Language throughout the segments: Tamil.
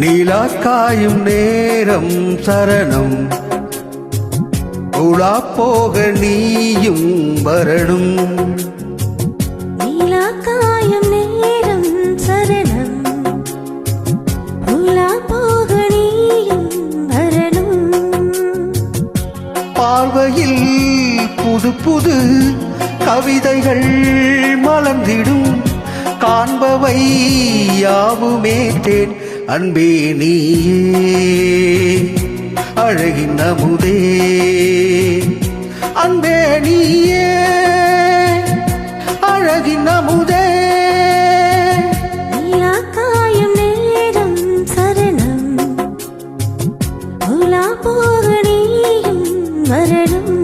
நீலா காயும் நேரம் சரணம் உலா போக நீயும் வரணும். நீலாக்காயம் நேரம் சரணம். உலா போக நீயும் வரணும். பார்வையில் புது புது கவிதைகள் மலர்ந்திடும். காண்பவை யாவுமே தேன். அன்பே நீயே. அழகின் அமுதே. அன்பே நீயே அழகின் அமுதே. நீலாக்காயம் நேரம் சரணம். உலா வரணும்.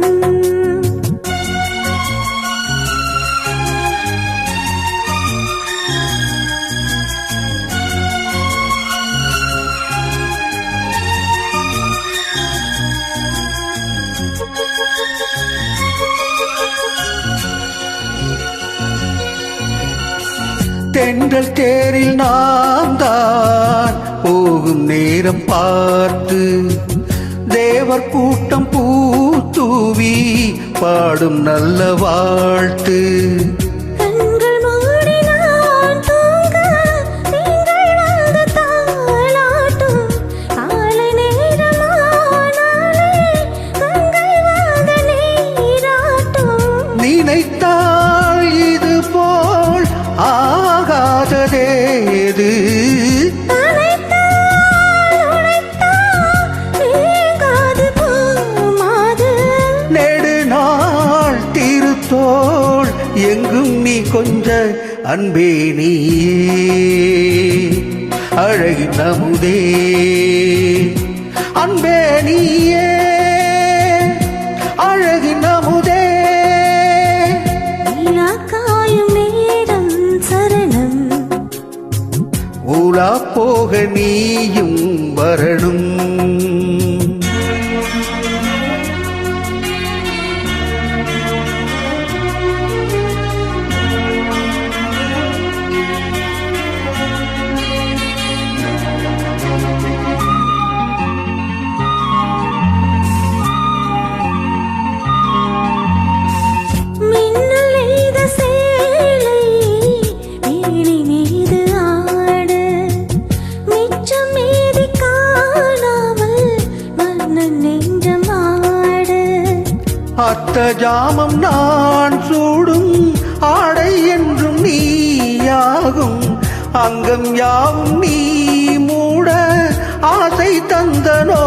தென்றல் தேரில் நாம் தான் போகும் நேரம் பார்த்து. தேவர் கூட்டம் பூத்தூவி பாடும் நல்ல வாழ்த்து. ஆகாததேது நெடுநாள் திருத்தோள் எங்கும் நீ கொஞ்ச அன்பே நீ. அழகின் நமுதே அன்பே நீயே. போக நீயும் வரணும். அத்த ஜாமம் நான் சூடும் ஆடை என்றும் நீயாகும். அங்கம் யாவும் நீ மூட ஆசை தந்தனோ?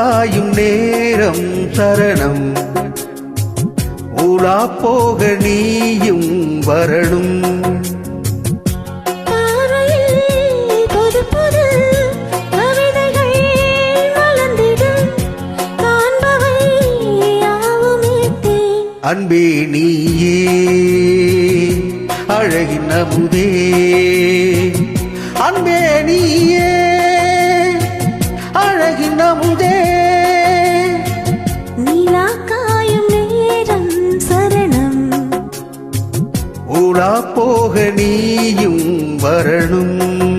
காயும் நேரம் சரணம். ஊலா போக நீயும் வரணும். அன்பே நீயே அழகின் அமுதே. அன்பே நீயே அழகின் அமுதே. போக நீயும் வரணும்.